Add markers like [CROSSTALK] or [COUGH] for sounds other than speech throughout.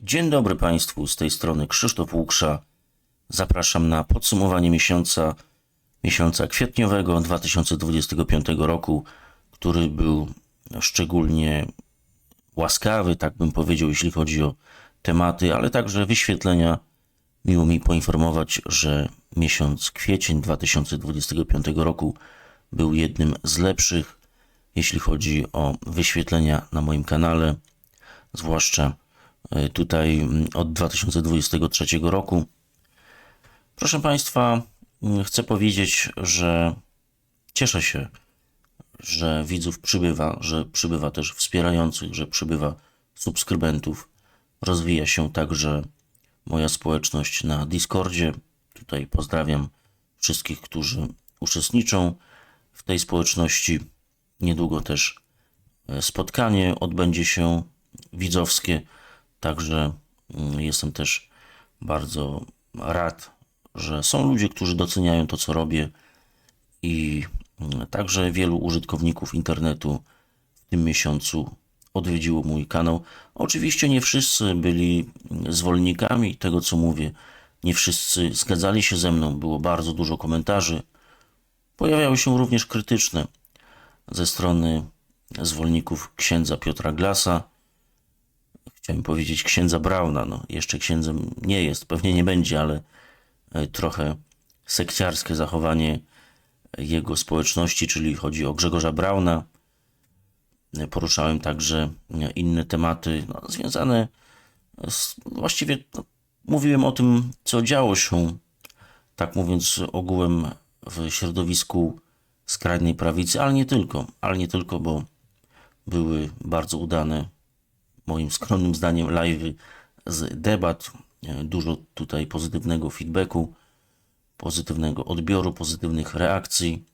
Dzień dobry Państwu, z tej strony Krzysztof Łuksza. Zapraszam na podsumowanie miesiąca, miesiąca kwietniowego 2025 roku, który był szczególnie łaskawy, tak bym powiedział, jeśli chodzi o tematy, ale także wyświetlenia. Miło mi poinformować, że miesiąc kwiecień 2025 roku był jednym z lepszych, jeśli chodzi o wyświetlenia na moim kanale, zwłaszcza tutaj mm, od 2023 roku. Proszę Państwa, mm, chcę powiedzieć, że cieszę się, że widzów przybywa, że przybywa też wspierających, że przybywa subskrybentów. Rozwija się także moja społeczność na Discordzie. Tutaj pozdrawiam wszystkich, którzy uczestniczą w tej społeczności. Niedługo też e, spotkanie odbędzie się widzowskie, także mm, jestem też bardzo rad, że są ludzie, którzy doceniają to, co robię i mm, także wielu użytkowników internetu w tym miesiącu odwiedziło mój kanał. Oczywiście nie wszyscy byli zwolennikami tego, co mówię. Nie wszyscy zgadzali się ze mną. Było bardzo dużo komentarzy. Pojawiały się również krytyczne ze strony zwolenników księdza Piotra Glasa. Chciałem powiedzieć księdza Brauna. No, jeszcze księdzem nie jest, pewnie nie będzie, ale e, trochę sekciarskie zachowanie jego społeczności, czyli chodzi o Grzegorza Brauna. Poruszałem także inne tematy no, związane z, właściwie no, mówiłem o tym, co działo się, tak mówiąc ogółem w środowisku skrajnej prawicy, ale nie tylko, ale nie tylko, bo były bardzo udane, moim skromnym zdaniem, live'y z debat, dużo tutaj pozytywnego feedbacku, pozytywnego odbioru, pozytywnych reakcji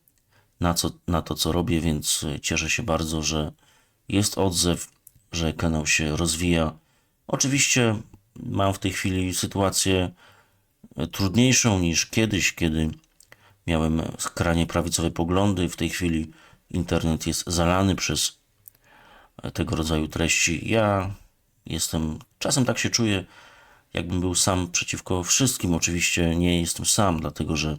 na, co, na to, co robię, więc cieszę się bardzo, że jest odzew, że kanał się rozwija. Oczywiście mam w tej chwili sytuację trudniejszą niż kiedyś, kiedy miałem skrajnie prawicowe poglądy. W tej chwili internet jest zalany przez tego rodzaju treści. Ja jestem, czasem tak się czuję, jakbym był sam przeciwko wszystkim. Oczywiście nie jestem sam, dlatego że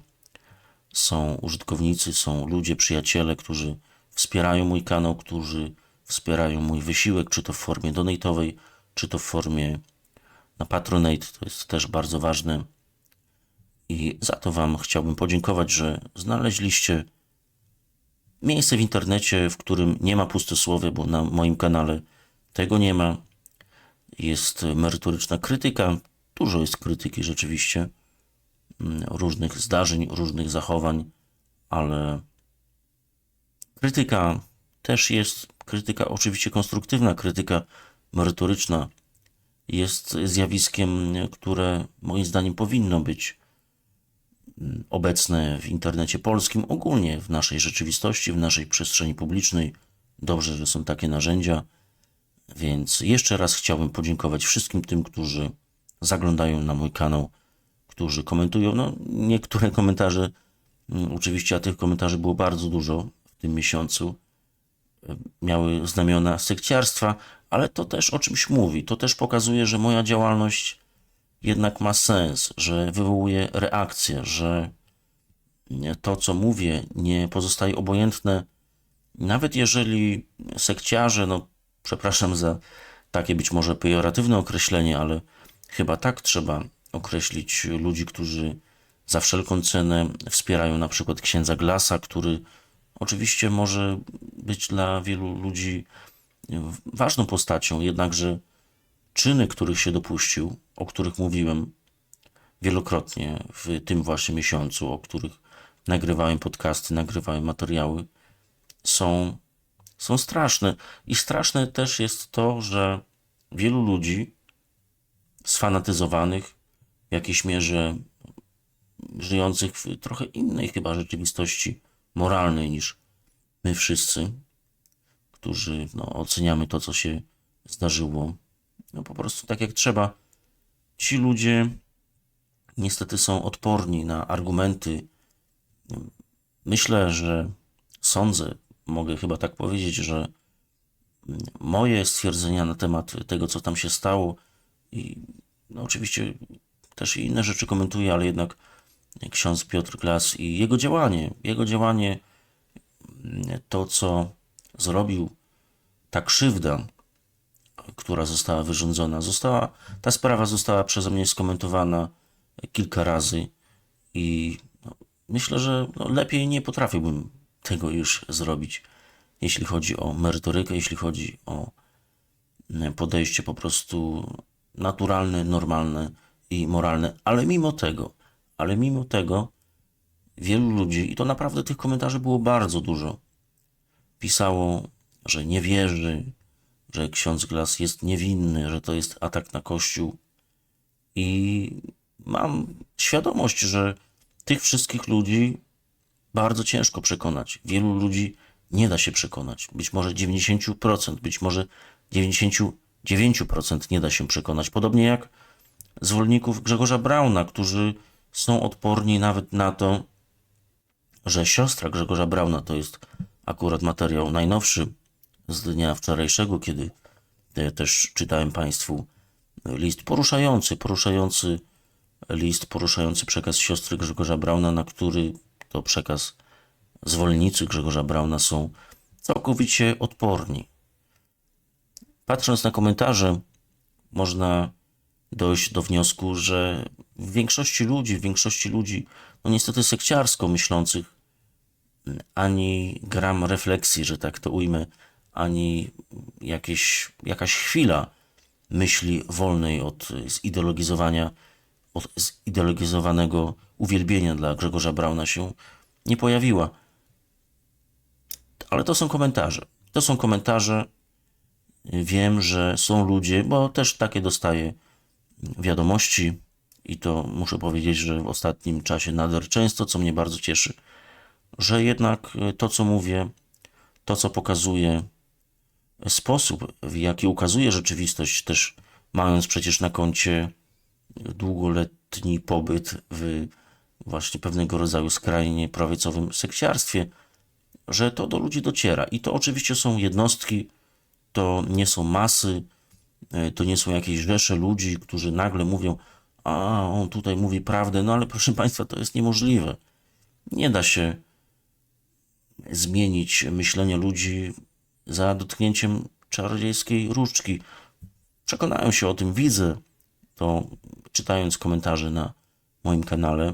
są użytkownicy, są ludzie, przyjaciele, którzy wspierają mój kanał, którzy wspierają mój wysiłek, czy to w formie donatowej, czy to w formie na Patronate. To jest też bardzo ważne. I za to Wam chciałbym podziękować, że znaleźliście miejsce w internecie, w którym nie ma pustosłowia, bo na moim kanale tego nie ma. Jest merytoryczna krytyka. Dużo jest krytyki rzeczywiście, mm, różnych zdarzeń, różnych zachowań, ale krytyka też jest, krytyka oczywiście konstruktywna, krytyka merytoryczna jest zjawiskiem, które moim zdaniem powinno być obecne w internecie polskim, ogólnie w naszej rzeczywistości, w naszej przestrzeni publicznej. Dobrze, że są takie narzędzia, więc jeszcze raz chciałbym podziękować wszystkim tym, którzy zaglądają na mój kanał, którzy komentują. No, niektóre komentarze, mm, oczywiście, a tych komentarzy było bardzo dużo w tym miesiącu, e, miały znamiona sekciarstwa, ale to też o czymś mówi. To też pokazuje, że moja działalność jednak ma sens, że wywołuje reakcję, że to, co mówię, nie pozostaje obojętne, nawet jeżeli sekciarze, no przepraszam za takie być może pejoratywne określenie, ale chyba tak trzeba określić ludzi, którzy za wszelką cenę wspierają na przykład księdza Glasa, który oczywiście może być dla wielu ludzi ważną postacią, jednakże czyny, których się dopuścił, o których mówiłem wielokrotnie w tym właśnie miesiącu, o których nagrywałem podcasty, nagrywałem materiały, są, są straszne. I straszne też jest to, że wielu ludzi sfanatyzowanych, w jakiejś mierze żyjących w trochę innej chyba rzeczywistości moralnej niż my wszyscy, którzy no, oceniamy to, co się zdarzyło, no po prostu tak jak trzeba. Ci ludzie niestety są odporni na argumenty. Myślę, że sądzę, mogę chyba tak powiedzieć, że moje stwierdzenia na temat tego, co tam się stało, i no oczywiście też inne rzeczy komentuje, ale jednak ksiądz Piotr Glas i jego działanie, jego działanie, to co zrobił, ta krzywda, która została wyrządzona, została, ta sprawa została przeze mnie skomentowana kilka razy i no, myślę, że no, lepiej nie potrafiłbym tego już zrobić, jeśli chodzi o merytorykę, jeśli chodzi o mm, podejście po prostu naturalne, normalne i moralne, ale mimo tego, ale mimo tego wielu ludzi, i to naprawdę tych komentarzy było bardzo dużo, pisało, że nie wierzy, że ksiądz Glas jest niewinny, że to jest atak na Kościół. I mam świadomość, że tych wszystkich ludzi bardzo ciężko przekonać. Wielu ludzi nie da się przekonać. Być może 90%, być może 99% nie da się przekonać. Podobnie jak zwolenników Grzegorza Brauna, którzy są odporni nawet na to, że siostra Grzegorza Brauna to jest akurat materiał najnowszy z dnia wczorajszego, kiedy e, też czytałem Państwu list poruszający, poruszający list, poruszający przekaz siostry Grzegorza Brauna, na który to przekaz zwolennicy Grzegorza Brauna są całkowicie odporni. Patrząc na komentarze, można dojść do wniosku, że w większości ludzi, w większości ludzi, no niestety sekciarsko myślących, ani gram refleksji, że tak to ujmę, ani jakieś, jakaś chwila myśli wolnej od zideologizowania, od zideologizowanego uwielbienia dla Grzegorza Brauna się nie pojawiła. Ale to są komentarze. To są komentarze. Wiem, że są ludzie, bo też takie dostaję wiadomości i to muszę powiedzieć, że w ostatnim czasie nader często, co mnie bardzo cieszy, że jednak to, co mówię, to, co pokazuję, sposób, w jaki ukazuje rzeczywistość, też mając przecież na koncie długoletni pobyt w właśnie pewnego rodzaju skrajnie prawicowym sekciarstwie, że to do ludzi dociera. I to oczywiście są jednostki, to nie są masy, to nie są jakieś rzesze ludzi, którzy nagle mówią, a on tutaj mówi prawdę, no ale proszę Państwa, to jest niemożliwe. Nie da się zmienić myślenia ludzi za dotknięciem czarodziejskiej różdżki. Przekonałem się o tym, widzę to czytając komentarze na moim kanale.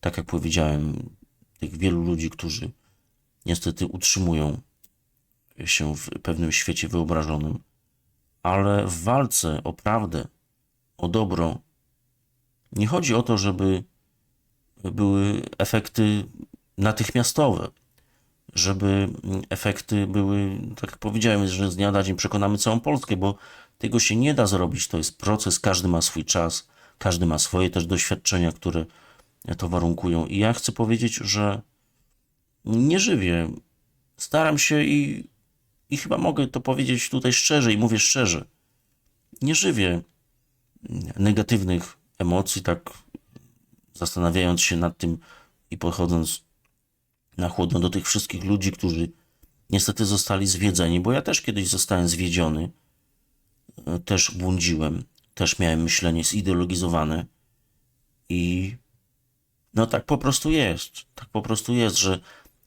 Tak jak powiedziałem, tych wielu ludzi, którzy niestety utrzymują się w pewnym świecie wyobrażonym, ale w walce o prawdę, o dobro, nie chodzi o to, żeby były efekty natychmiastowe żeby efekty były, tak jak powiedziałem, że z dnia na dzień przekonamy całą Polskę, bo tego się nie da zrobić. To jest proces, każdy ma swój czas, każdy ma swoje też doświadczenia, które to warunkują. I ja chcę powiedzieć, że nie żywię. Staram się i, i chyba mogę to powiedzieć tutaj szczerze i mówię szczerze. Nie żywię negatywnych emocji, tak zastanawiając się nad tym i podchodząc na chłodno do tych wszystkich ludzi, którzy niestety zostali zwiedzeni, bo ja też kiedyś zostałem zwiedziony, e, też błądziłem, też miałem myślenie zideologizowane i no tak po prostu jest. Tak po prostu jest, że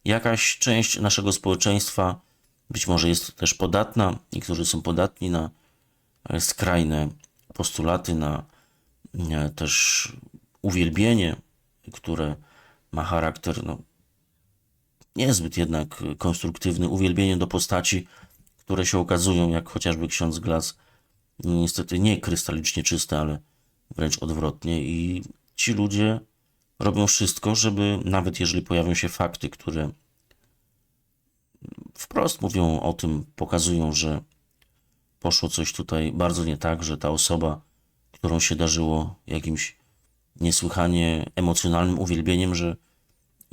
jakaś część naszego społeczeństwa być może jest też podatna, niektórzy są podatni na e, skrajne postulaty, na e, też uwielbienie, które ma charakter no, niezbyt jednak konstruktywny, uwielbienie do postaci, które się okazują, jak chociażby ksiądz Glas, niestety nie krystalicznie czyste, ale wręcz odwrotnie. I ci ludzie robią wszystko, żeby nawet jeżeli pojawią się fakty, które wprost mówią o tym, pokazują, że poszło coś tutaj bardzo nie tak, że ta osoba, którą się darzyło jakimś niesłychanie emocjonalnym uwielbieniem, że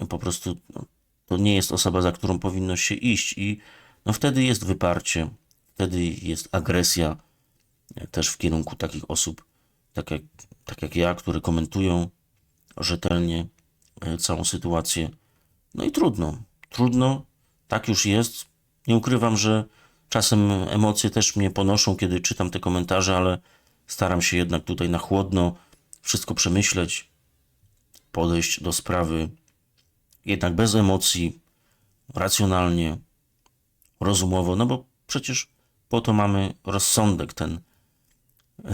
po prostu no, to nie jest osoba, za którą powinno się iść i no wtedy jest wyparcie, wtedy jest agresja też w kierunku takich osób, tak jak, tak jak ja, które komentują rzetelnie e, całą sytuację. No i trudno, trudno, tak już jest. Nie ukrywam, że czasem emocje też mnie ponoszą, kiedy czytam te komentarze, ale Staram się jednak tutaj na chłodno wszystko przemyśleć, podejść do sprawy jednak bez emocji, racjonalnie, rozumowo, no bo przecież po to mamy rozsądek, ten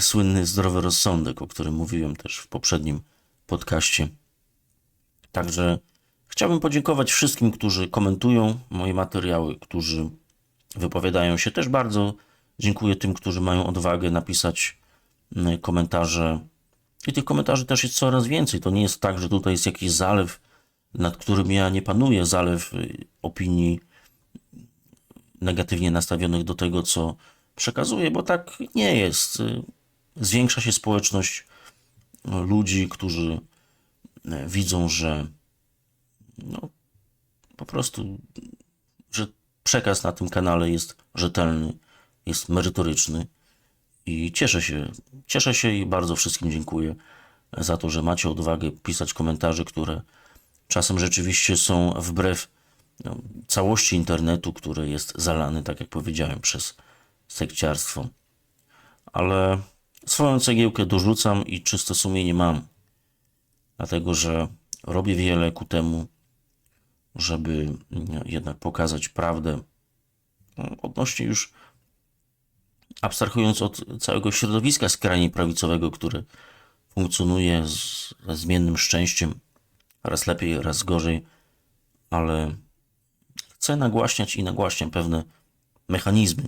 słynny zdrowy rozsądek, o którym mówiłem też w poprzednim podcaście. Także chciałbym podziękować wszystkim, którzy komentują moje materiały, którzy wypowiadają się. Też bardzo dziękuję tym, którzy mają odwagę napisać mm, komentarze. I tych komentarzy też jest coraz więcej. To nie jest tak, że tutaj jest jakiś zalew, nad którym ja nie panuję, zalew y, opinii negatywnie nastawionych do tego, co przekazuję, bo tak nie jest. Y, Zwiększa się społeczność y, ludzi, którzy widzą, że no, po prostu, że przekaz na tym kanale jest rzetelny, jest merytoryczny i cieszę się, cieszę się i bardzo wszystkim dziękuję za to, że macie odwagę pisać komentarze, które czasem rzeczywiście są wbrew no, całości internetu, który jest zalany, tak jak powiedziałem, przez sekciarstwo. Ale swoją cegiełkę dorzucam i czyste sumienie mam, dlatego że robię wiele ku temu, żeby mm, jednak pokazać prawdę no, odnośnie już abstrahując od całego środowiska skrajnie prawicowego, które funkcjonuje z, zmiennym szczęściem, raz lepiej, raz gorzej, ale chcę nagłaśniać i nagłaśniam pewne mechanizmy,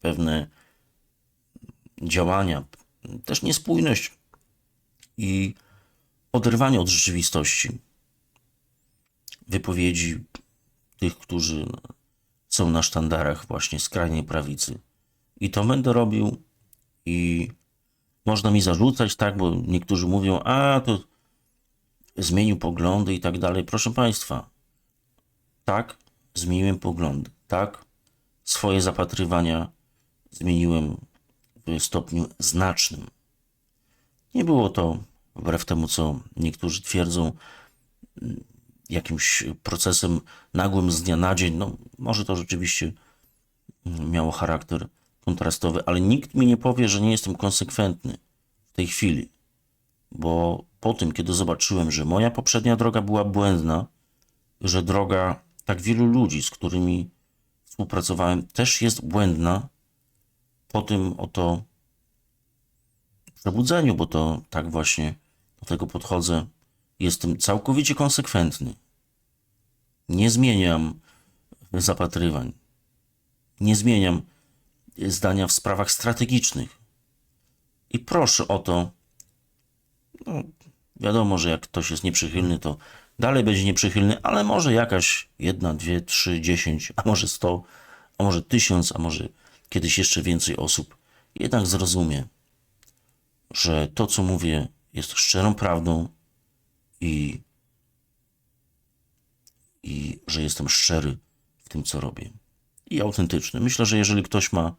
pewne działania, też niespójność i oderwanie od rzeczywistości wypowiedzi tych, którzy są na sztandarach właśnie skrajnej prawicy. I to będę robił i można mi zarzucać, tak, bo niektórzy mówią, a to zmienił poglądy i tak dalej. Proszę Państwa, tak, zmieniłem poglądy, tak, swoje zapatrywania zmieniłem w stopniu znacznym. Nie było to, wbrew temu, co niektórzy twierdzą, jakimś procesem nagłym z dnia na dzień. No, może to rzeczywiście miało charakter kontrastowy, ale nikt mi nie powie, że nie jestem konsekwentny w tej chwili, bo po tym, kiedy zobaczyłem, że moja poprzednia droga była błędna, że droga tak wielu ludzi, z którymi współpracowałem, też jest błędna, po tym oto przebudzeniu, bo to tak właśnie do tego podchodzę, jestem całkowicie konsekwentny. Nie zmieniam zapatrywań. Nie zmieniam zdania w sprawach strategicznych. I proszę o to, no, wiadomo, że jak ktoś jest nieprzychylny, to dalej będzie nieprzychylny, ale może jakaś jedna, dwie, trzy, dziesięć, a może sto, a może tysiąc, a może kiedyś jeszcze więcej osób jednak zrozumie, że to, co mówię, jest szczerą prawdą i, i że jestem szczery w tym, co robię. I autentyczny. Myślę, że jeżeli ktoś ma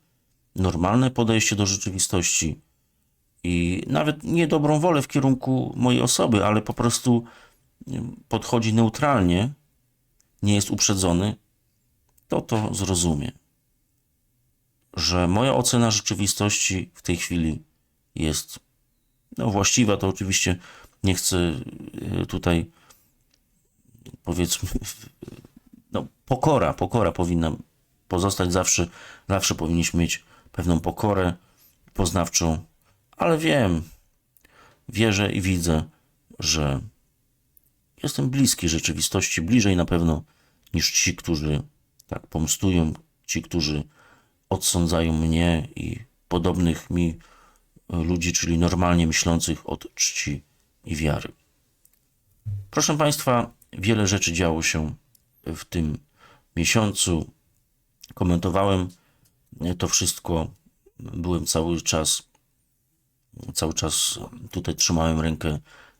normalne podejście do rzeczywistości i nawet nie dobrą wolę w kierunku mojej osoby, ale po prostu podchodzi neutralnie, nie jest uprzedzony, to to zrozumie, że moja ocena rzeczywistości w tej chwili jest no, właściwa. To oczywiście nie chcę e, tutaj powiedzmy, [LAUGHS] no, pokora, pokora powinna pozostać zawsze, zawsze powinniśmy mieć pewną pokorę poznawczą, ale wiem, wierzę i widzę, że jestem bliski rzeczywistości, bliżej na pewno niż ci, którzy tak pomstują, ci, którzy odsądzają mnie i podobnych mi ludzi, czyli normalnie myślących od czci i wiary. Proszę Państwa, wiele rzeczy działo się w tym miesiącu. Komentowałem to wszystko. Byłem cały czas, cały czas tutaj trzymałem rękę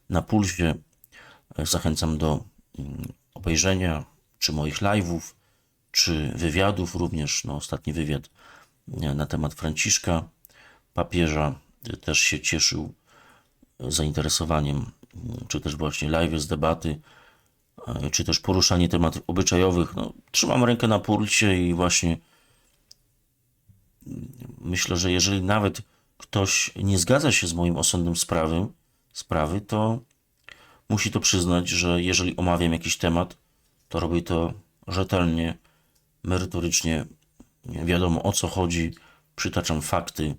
na pulsie. Zachęcam do mm, obejrzenia czy moich live'ów, czy wywiadów również. No, ostatni wywiad na temat Franciszka, papieża, też się cieszył zainteresowaniem, czy też właśnie live z debaty, czy też poruszanie tematów obyczajowych. No, trzymam rękę na pulsie i właśnie myślę, że jeżeli nawet ktoś nie zgadza się z moim osądem sprawy, sprawy, to musi to przyznać, że jeżeli omawiam jakiś temat, to robię to rzetelnie, merytorycznie, wiadomo o co chodzi, przytaczam fakty.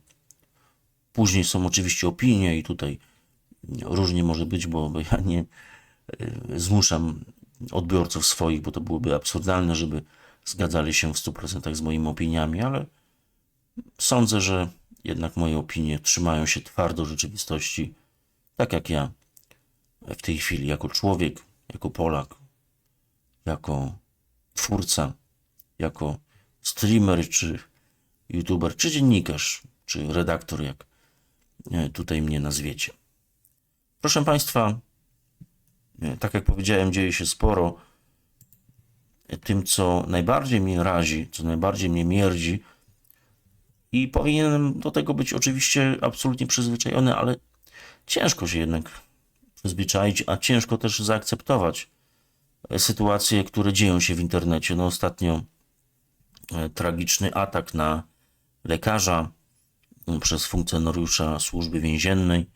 Później są oczywiście opinie i tutaj różnie może być, bo ja nie y, zmuszam odbiorców swoich, bo to byłoby absurdalne, żeby zgadzali się w 100% z moimi opiniami, ale sądzę, że jednak moje opinie trzymają się twardo rzeczywistości, tak jak ja w tej chwili, jako człowiek, jako Polak, jako twórca, jako streamer, czy youtuber, czy dziennikarz, czy redaktor, jak e, tutaj mnie nazwiecie. Proszę Państwa, e, tak jak powiedziałem, dzieje się sporo. Tym, co najbardziej mnie razi, co najbardziej mnie mierdzi, i powinienem do tego być oczywiście absolutnie przyzwyczajony, ale ciężko się jednak przyzwyczaić, a ciężko też zaakceptować sytuacje, które dzieją się w internecie. No ostatnio e, tragiczny atak na lekarza przez funkcjonariusza służby więziennej.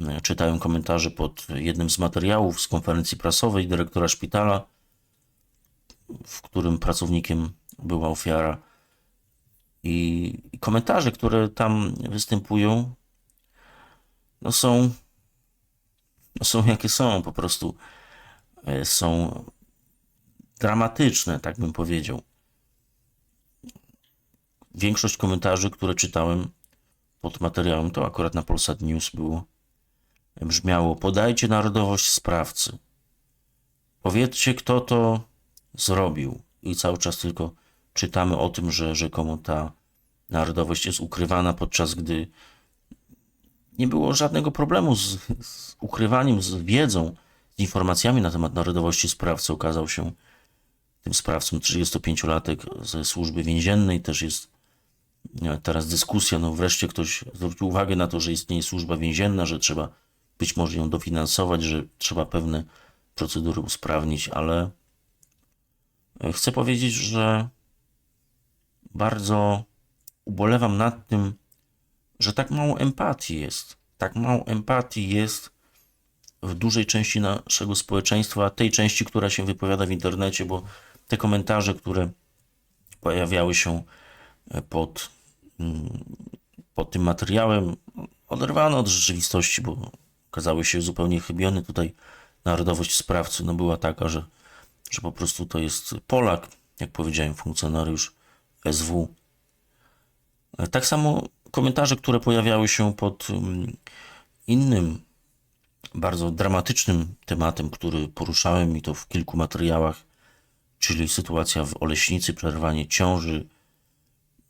E, Czytałem komentarze pod jednym z materiałów z konferencji prasowej dyrektora szpitala, w którym pracownikiem była ofiara. I, komentarze, które tam występują, no są, no są jakie są, po prostu e, są dramatyczne, tak bym powiedział. Większość komentarzy, które czytałem pod materiałem, to akurat na Polsat News było, brzmiało: Podajcie narodowość sprawcy. Powiedzcie, kto to zrobił. I cały czas tylko czytamy o tym, że rzekomo ta narodowość jest ukrywana, podczas gdy nie było żadnego problemu z, z ukrywaniem, z wiedzą, z informacjami na temat narodowości sprawcy. Okazał się tym sprawcą 35-latek ze służby więziennej. Też jest e, teraz dyskusja, no wreszcie ktoś zwrócił uwagę na to, że istnieje służba więzienna, że trzeba być może ją dofinansować, że trzeba pewne procedury usprawnić, ale e, chcę powiedzieć, że bardzo ubolewam nad tym, że tak mało empatii jest. Tak mało empatii jest w dużej części naszego społeczeństwa, tej części, która się wypowiada w internecie, bo te komentarze, które pojawiały się pod, mm, pod tym materiałem, oderwane od rzeczywistości, bo okazały się zupełnie chybione. Tutaj narodowość sprawcy no była taka, że, że po prostu to jest Polak, jak powiedziałem, funkcjonariusz SW. Tak samo komentarze, które pojawiały się pod mm, innym, bardzo dramatycznym tematem, który poruszałem i to w kilku materiałach, czyli sytuacja w Oleśnicy, przerwanie ciąży,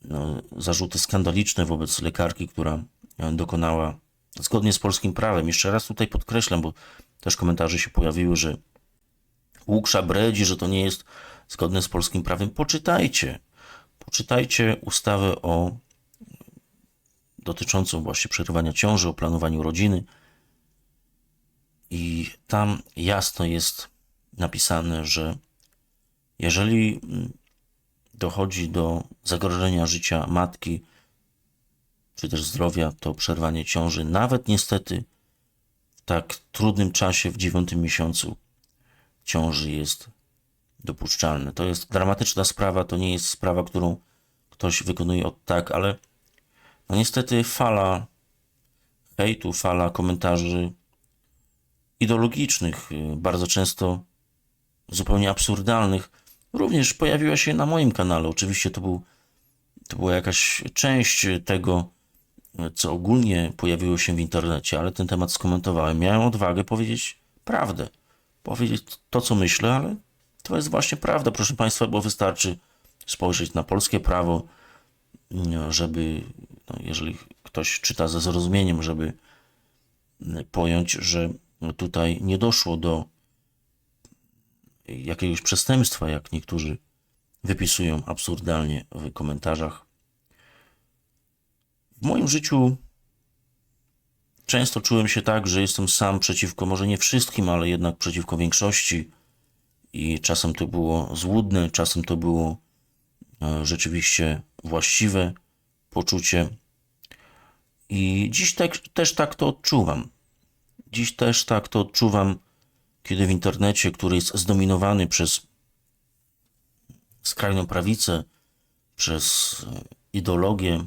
no, zarzuty skandaliczne wobec lekarki, która e, dokonała zgodnie z polskim prawem. Jeszcze raz tutaj podkreślam, bo też komentarze się pojawiły, że Łuksza bredzi, że to nie jest zgodne z polskim prawem. Poczytajcie. Poczytajcie ustawę o dotyczącą właśnie przerywania ciąży, o planowaniu rodziny. I tam jasno jest napisane, że jeżeli dochodzi do zagrożenia życia matki, czy też zdrowia, to przerwanie ciąży, nawet niestety w tak trudnym czasie, w dziewiątym miesiącu ciąży jest dopuszczalne. To jest dramatyczna sprawa, to nie jest sprawa, którą ktoś wykonuje od tak, ale no niestety fala hejtu, fala komentarzy ideologicznych, y, bardzo często zupełnie absurdalnych, również pojawiła się na moim kanale. Oczywiście to, był, to była jakaś część tego, co ogólnie pojawiło się w internecie, ale ten temat skomentowałem. Miałem odwagę powiedzieć prawdę, powiedzieć to, co myślę, ale to jest właśnie prawda, proszę Państwa, bo wystarczy spojrzeć na polskie prawo, żeby, no, jeżeli ktoś czyta ze zrozumieniem, żeby pojąć, że tutaj nie doszło do jakiegoś przestępstwa, jak niektórzy wypisują absurdalnie w komentarzach. W moim życiu często czułem się tak, że jestem sam przeciwko, może nie wszystkim, ale jednak przeciwko większości. I czasem to było złudne, czasem to było e, rzeczywiście właściwe poczucie. I dziś tak, też tak to odczuwam. Dziś też tak to odczuwam, kiedy w internecie, który jest zdominowany przez skrajną prawicę, przez e, ideologię,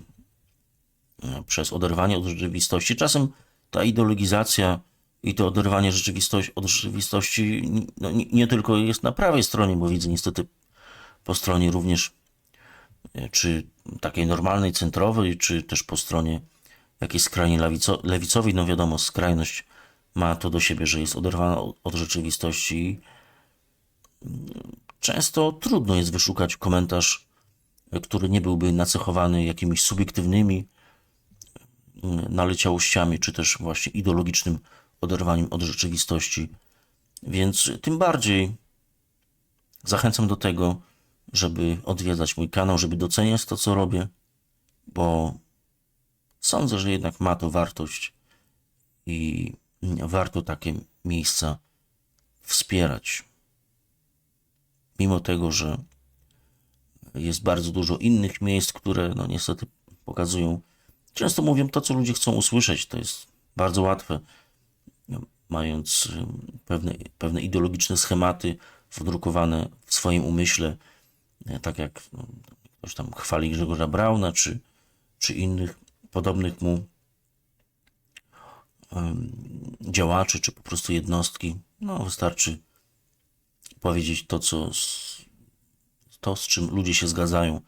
e, przez oderwanie od rzeczywistości. Czasem ta ideologizacja i to oderwanie rzeczywistości, od rzeczywistości no, nie, nie tylko jest na prawej stronie, bo widzę niestety po stronie również e, czy takiej normalnej, centrowej, czy też po stronie jakiejś skrajnie lewico, lewicowej, no wiadomo, skrajność ma to do siebie, że jest oderwana od, od rzeczywistości. Często trudno jest wyszukać komentarz, który nie byłby nacechowany jakimiś subiektywnymi mm, naleciałościami, czy też właśnie ideologicznym oderwaniem od rzeczywistości. Więc tym bardziej zachęcam do tego, żeby odwiedzać mój kanał, żeby doceniać to, co robię, bo sądzę, że jednak ma to wartość i warto takie miejsca wspierać. Mimo tego, że jest bardzo dużo innych miejsc, które no niestety pokazują, często mówią to, co ludzie chcą usłyszeć. To jest bardzo łatwe, mając pewne, pewne ideologiczne schematy wdrukowane w swoim umyśle, tak jak no, ktoś tam chwali Grzegorza Brauna, czy, czy innych podobnych mu działaczy, czy po prostu jednostki. No, wystarczy powiedzieć to, co z, to, z czym ludzie się zgadzają.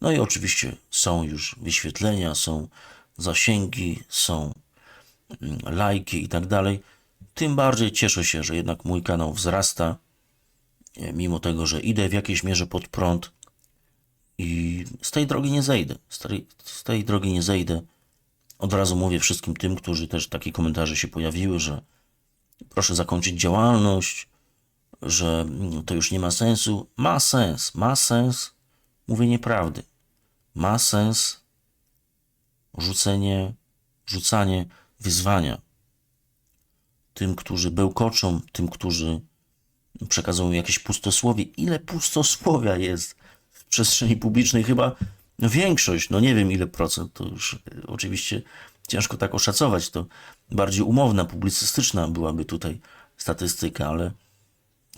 No i oczywiście są już wyświetlenia, są zasięgi, są mm, lajki i tak dalej. Tym bardziej cieszę się, że jednak mój kanał wzrasta, e, mimo tego, że idę w jakiejś mierze pod prąd i z tej drogi nie zejdę. Z tej, z tej drogi nie zejdę. Od razu mówię wszystkim tym, którzy też takie komentarze się pojawiły, że proszę zakończyć działalność, że to już nie ma sensu. Ma sens, ma sens mówienie prawdy. Ma sens rzucenie, rzucanie wyzwania tym, którzy bełkoczą, tym, którzy przekazują jakieś pustosłowie. Ile pustosłowia jest w przestrzeni publicznej? Chyba większość, no nie wiem ile procent, to już e, oczywiście ciężko tak oszacować, to bardziej umowna, publicystyczna byłaby tutaj statystyka, ale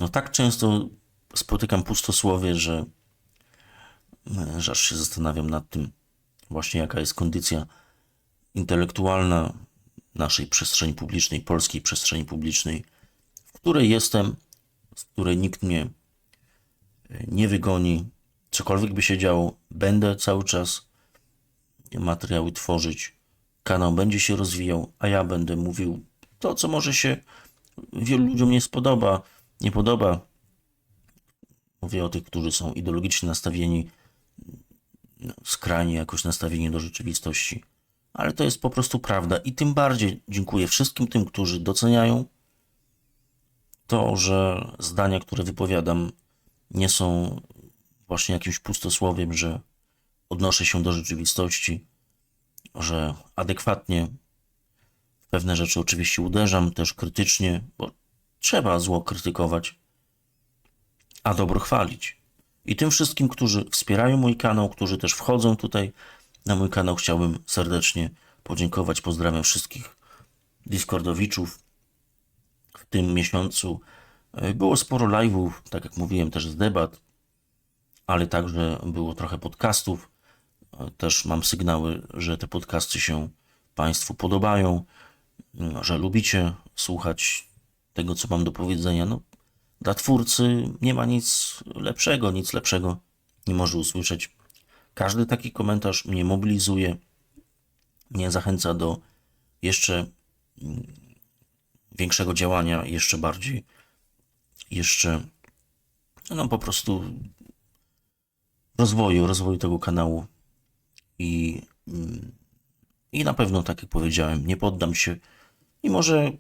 no tak często spotykam pustosłowie, że, że aż się zastanawiam nad tym właśnie jaka jest kondycja intelektualna naszej przestrzeni publicznej, polskiej przestrzeni publicznej, w której jestem, z której nikt mnie e, nie wygoni, cokolwiek by się działo, będę cały czas materiały tworzyć, kanał będzie się rozwijał, a ja będę mówił to, co może się wielu ludziom nie spodoba, nie podoba. Mówię o tych, którzy są ideologicznie nastawieni, no, skrajnie jakoś nastawieni do rzeczywistości. Ale to jest po prostu prawda i tym bardziej dziękuję wszystkim tym, którzy doceniają to, że zdania, które wypowiadam, nie są właśnie jakimś pustosłowiem, że odnoszę się do rzeczywistości, że adekwatnie w pewne rzeczy oczywiście uderzam, też krytycznie, bo trzeba zło krytykować, a dobro chwalić. I tym wszystkim, którzy wspierają mój kanał, którzy też wchodzą tutaj na mój kanał, chciałbym serdecznie podziękować. Pozdrawiam wszystkich Discordowiczów. W tym miesiącu e, było sporo live'ów, tak jak mówiłem, też z debat ale także było trochę podcastów. Też mam sygnały, że te podcasty się Państwu podobają, że lubicie słuchać tego, co mam do powiedzenia. No, dla twórcy nie ma nic lepszego, nic lepszego nie może usłyszeć. Każdy taki komentarz mnie mobilizuje, mnie zachęca do jeszcze mm, większego działania, jeszcze bardziej, jeszcze no po prostu rozwoju, rozwoju tego kanału. I, mm, i na pewno, tak jak powiedziałem, nie poddam się, mimo że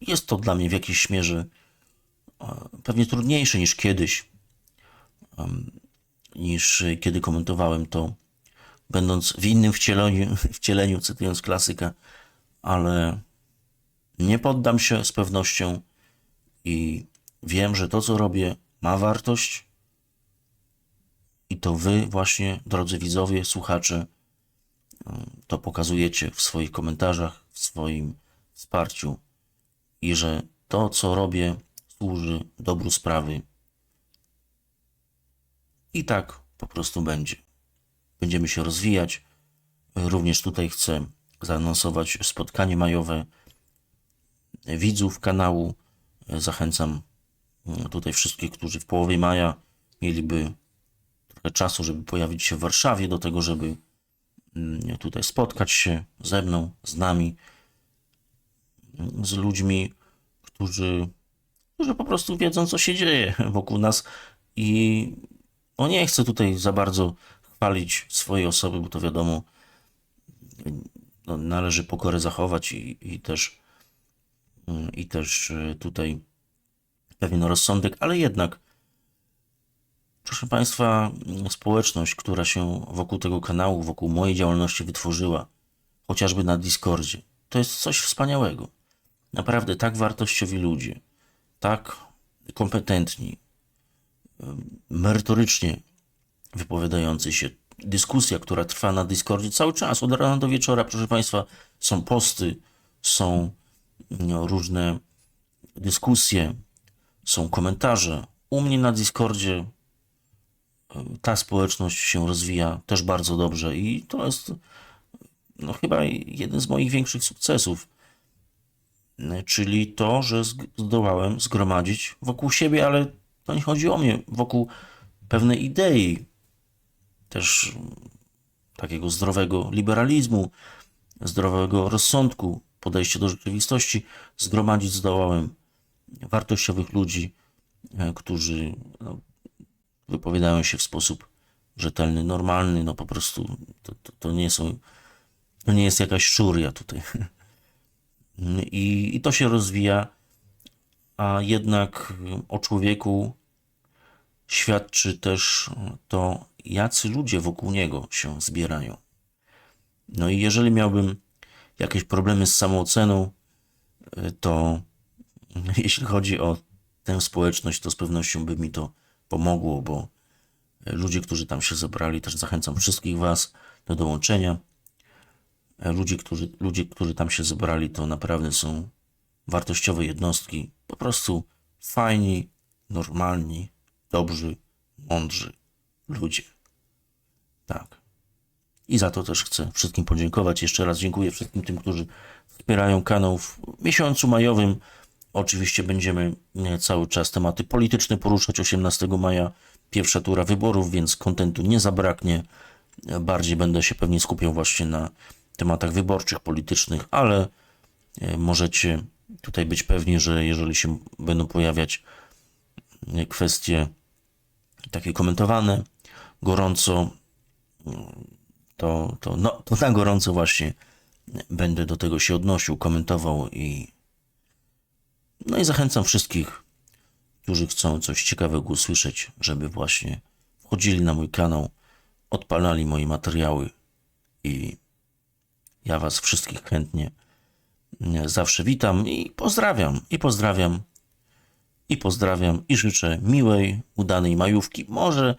jest to dla mnie w jakiejś mierze pewnie trudniejsze niż kiedyś, niż kiedy komentowałem to, będąc w innym wcieleniu, [LAUGHS] wcieleniu cytując klasyka, ale nie poddam się z pewnością i wiem, że to, co robię, ma wartość i to wy właśnie, drodzy widzowie, słuchacze, to pokazujecie w swoich komentarzach, w swoim wsparciu i że to, co robię, służy dobru sprawy. I tak po prostu będzie. Będziemy się rozwijać. Również tutaj chcę zaanonsować spotkanie majowe widzów kanału. Zachęcam mm, tutaj wszystkich, którzy w połowie maja mieliby trochę czasu, żeby pojawić się w Warszawie, do tego, żeby mm, tutaj spotkać się ze mną, z nami, z ludźmi, którzy, którzy po prostu wiedzą, co się dzieje wokół nas i no nie chcę tutaj za bardzo chwalić swojej osoby, bo to wiadomo, no, należy pokorę zachować i, i też mm, i też y, tutaj pewien rozsądek, ale jednak Proszę Państwa, społeczność, która się wokół tego kanału, wokół mojej działalności wytworzyła, chociażby na Discordzie, to jest coś wspaniałego. Naprawdę tak wartościowi ludzie, tak kompetentni, merytorycznie wypowiadający się. Dyskusja, która trwa na Discordzie cały czas, od rana do wieczora, proszę Państwa, są posty, są no, różne dyskusje, są komentarze. U mnie na Discordzie ta społeczność się rozwija też bardzo dobrze i to jest no, chyba jeden z moich większych sukcesów. Czyli to, że zdołałem zgromadzić wokół siebie, ale to nie chodzi o mnie, wokół pewnej idei, też takiego zdrowego liberalizmu, zdrowego rozsądku, podejścia do rzeczywistości, zgromadzić zdołałem wartościowych ludzi, e, którzy no, wypowiadają się w sposób rzetelny, normalny, no po prostu to, to, to nie są, to nie jest jakaś szuria tutaj. [LAUGHS] I, I to się rozwija, a jednak o człowieku świadczy też to, jacy ludzie wokół niego się zbierają. No i jeżeli miałbym jakieś problemy z samooceną, to [LAUGHS] jeśli chodzi o tę społeczność, to z pewnością by mi to pomogło, bo ludzie, którzy tam się zebrali, też zachęcam wszystkich Was do dołączenia. Ludzie, którzy, ludzie, którzy tam się zebrali, to naprawdę są wartościowe jednostki, po prostu fajni, normalni, dobrzy, mądrzy ludzie. Tak. I za to też chcę wszystkim podziękować. Jeszcze raz dziękuję wszystkim tym, którzy wspierają kanał w miesiącu majowym. Oczywiście będziemy e, cały czas tematy polityczne poruszać 18 maja, pierwsza tura wyborów, więc kontentu nie zabraknie. E, Bardziej będę się pewnie skupiał właśnie na tematach wyborczych, politycznych, ale e, możecie tutaj być pewni, że jeżeli się będą pojawiać e, kwestie takie komentowane gorąco, mm, to, to, no, to na gorąco właśnie będę do tego się odnosił, komentował i no i zachęcam wszystkich, którzy chcą coś ciekawego usłyszeć, żeby właśnie wchodzili na mój kanał, odpalali moje materiały i ja Was wszystkich chętnie zawsze witam i pozdrawiam, i pozdrawiam, i pozdrawiam, i życzę miłej, udanej majówki. Może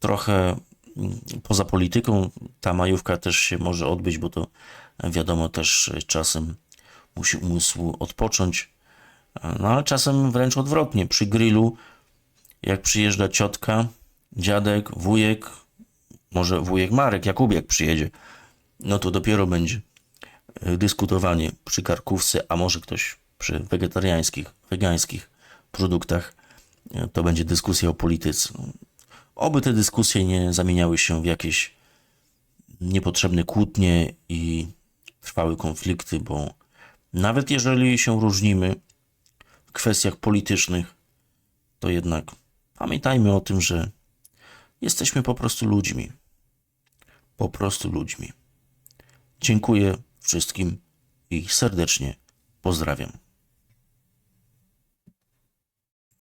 trochę mm, poza polityką ta majówka też się może odbyć, bo to wiadomo też czasem musi umysł odpocząć. No ale czasem wręcz odwrotnie. Przy grillu, jak przyjeżdża ciotka, dziadek, wujek, może wujek Marek, Jakubiek przyjedzie, no to dopiero będzie dyskutowanie przy karkówce, a może ktoś przy wegetariańskich, wegańskich produktach, y, to będzie dyskusja o polityce. Oby te dyskusje nie zamieniały się w jakieś niepotrzebne kłótnie i trwały konflikty, bo nawet jeżeli się różnimy w kwestiach politycznych, to jednak pamiętajmy o tym, że jesteśmy po prostu ludźmi. Po prostu ludźmi. Dziękuję wszystkim i serdecznie pozdrawiam.